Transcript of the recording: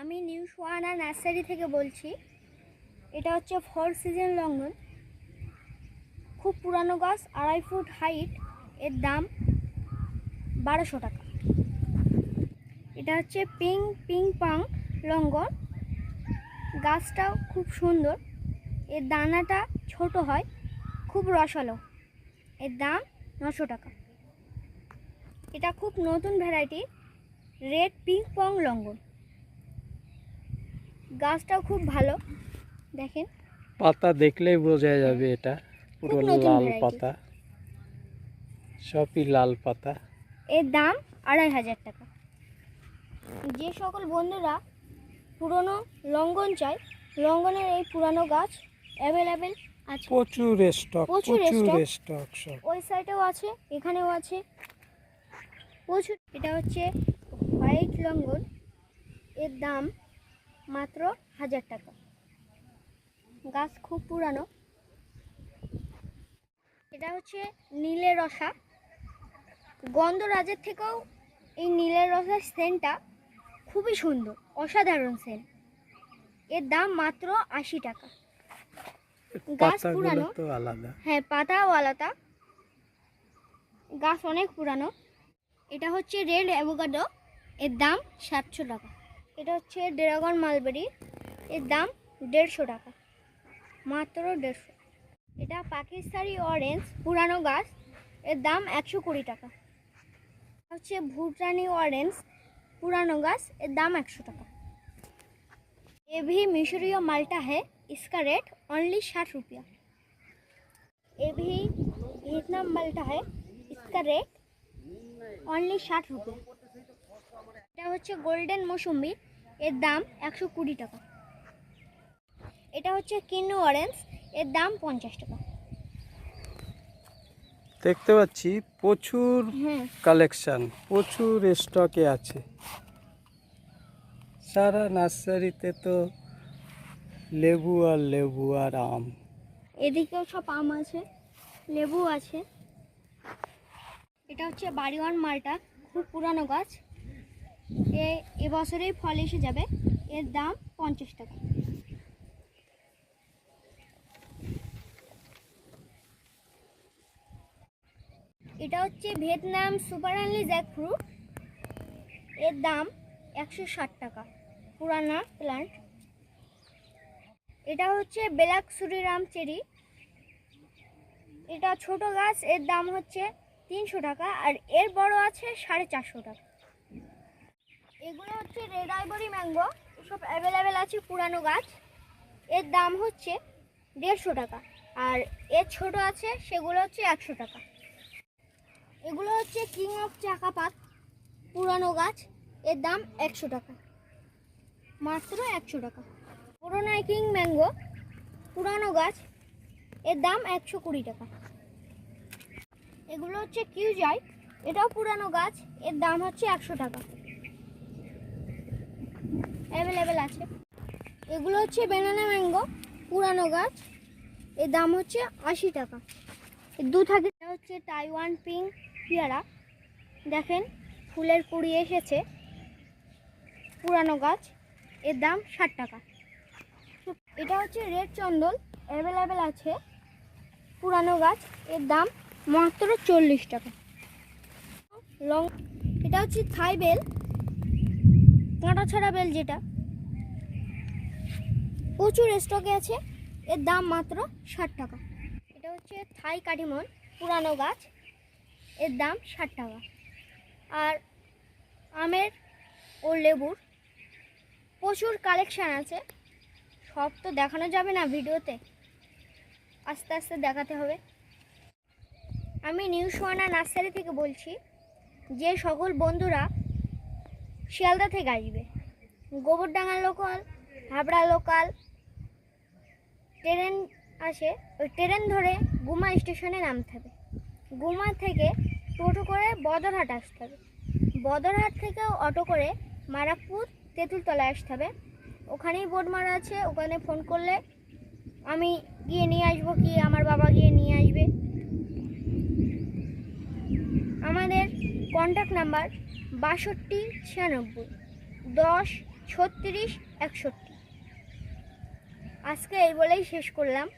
আমি new সোয়ানা nursery থেকে বলছি। এটা হচ্ছে ফর সিজন লঙ্ঘন খুব পুরানো গাছ, আড়াই ফুট হাইট এর দাম বারোশো টাকা। এটা হচ্ছে পিং পিং পাং লঙ্ঘন গাছটাও খুব সুন্দর। এর দানাটা ছোট হয়, খুব রসালো। এর দাম নশো টাকা। এটা খুব নতুন ভ্যারাইটি রেড পিঙ্ক পং লঙ্ঘন গাছটাও খুব ভালো দেখেন। পাতা দেখলেই বোঝা যাবে এটা পুরো লাল পাতা। সবই লাল পাতা। এর দাম আড়াই হাজার টাকা। যে সকল বন্ধুরা পুরনো লঙ্ঘন চায় লঙ্ঘনের এই পুরানো গাছ অ্যাভেলেবেল আছে। প্রচুর স্টক প্রচুর স্টক সব। ওই সাইডেও আছে এখানেও আছে। প্রচুর এটা হচ্ছে হোয়াইট লঙ্ঘন এর দাম মাত্র হাজার টাকা। গাছ খুব পুরানো। এটা হচ্ছে নীলের রসা। গন্ধরাজের থেকেও এই নীলের রসার সেন্টটা খুবই সুন্দর অসাধারণ সেন্ট এর দাম মাত্র আশি টাকা। গাছ পুরানো। হ্যাঁ পাতাও আলাদা। গাছ অনেক পুরানো। এটা হচ্ছে রেড অ্যাভোকাডো। এর দাম সাতশো টাকা। এটা হচ্ছে ড্রাগন মালবেরি এর দাম দেড়শো টাকা মাত্র দেড়শো এটা পাকিস্তানি অরেঞ্জ পুরানো গাছ এর দাম একশো কুড়ি টাকা এটা হচ্ছে ভুটানি অরেঞ্জ পুরানো গাছ এর দাম একশো টাকা ये भी मिशरीय माल्टा है इसका रेट ओनली साठ रुपया ये भी वियतनाम माल्टा है इसका रेट অনলি ষাট রুপি এটা হচ্ছে গোল্ডেন মৌসুম্বি এর দাম একশো কুড়ি টাকা। এটা হচ্ছে কিনু অরেঞ্জ এর দাম পঞ্চাশ টাকা। দেখতে পাচ্ছি প্রচুর কালেকশন প্রচুর স্টকে আছে। সারা নার্সারিতে তো লেবু আর লেবু আর আম। এদিকেও সব আম আছে লেবু আছে। এটা হচ্ছে বাড়িওয়ান মালটা খুব পুরানো গাছ। এবছরেই ফল এসে যাবে। এর দাম পঞ্চাশ টাকা। এটা হচ্ছে ভিয়েতনাম সুপার আনলি জ্যাক ফ্রুট এর দাম একশো ষাট টাকা। পুরানা প্লান্ট এটা হচ্ছে ব্ল্যাক সুরিরাম চেরি। এটা ছোট গাছ, এর দাম হচ্ছে তিনশো টাকা, আর এর বড় আছে সাড়ে চারশো টাকা। এগুলো হচ্ছে রেড আইবরি ম্যাঙ্গো সব অ্যাভেলেবেল আছে পুরানো গাছ। এর দাম হচ্ছে দেড়শো টাকা। আর এর ছোট আছে, সেগুলো হচ্ছে একশো টাকা। এগুলো হচ্ছে কিং অফ চাকাপাত পুরানো গাছ। এর দাম একশো টাকা। মাত্র একশো টাকা। পুরোনো কিং ম্যাঙ্গো পুরানো গাছ। এর দাম একশো কুড়ি টাকা। এগুলো হচ্ছে কিউ কিউজাই, এটাও পুরানো গাছ। এর দাম হচ্ছে একশো টাকা। অ্যাভেলেবেল আছে। এগুলো হচ্ছে বেনানা ম্যাঙ্গো পুরানো গাছ। এর দাম হচ্ছে আশি টাকা। দু থাকে হচ্ছে টাইওয়ান পিঙ্ক পেয়ারা। দেখেন, ফুলের কুড়ি এসেছে। পুরানো গাছ। এর দাম ষাট টাকা। এটা হচ্ছে রেড চন্দন। অ্যাভেলেবেল আছে। পুরানো গাছ। এর দাম মাত্র চল্লিশ টাকা। লং এটা হচ্ছে থাই বেল কাঁটা ছাড়া বেল যেটা। প্রচুর স্টকে আছে, এর দাম মাত্র ষাট টাকা। এটা হচ্ছে থাই কাটিমন পুরানো গাছ, এর দাম ষাট টাকা। আর আমের ও লেবুর প্রচুর কালেকশান আছে। সব তো দেখানো যাবে না ভিডিওতে। আস্তে আস্তে দেখাতে হবে। আমি নিউ সোয়ানা নার্সারি থেকে বলছি, যে সকল বন্ধুরা শিয়ালদা থেকে আসবে। Gobardanga local Habra local train আসে, ওই ট্রেন ধরে গুমা স্টেশনে নামতে হবে। গুমা থেকে টোটো করে বদরহাট আসতে হবে। বদরহাট থেকে অটো করে মারাকপুর তেঁতুলতলায় আসতে হবে। ওখানেই বোর্ড মারা আছে, ওখানে ফোন করলে আমি গিয়ে নিয়ে আসব কি, আমার বাবা গিয়ে নিয়ে আসবে। আমাদের কন্ট্যাক্ট নাম্বার বাষট্টি ছিয়ানব্বই। দশ ছত্রিশ একষট্টি। আজকে এই বলেই শেষ করলাম।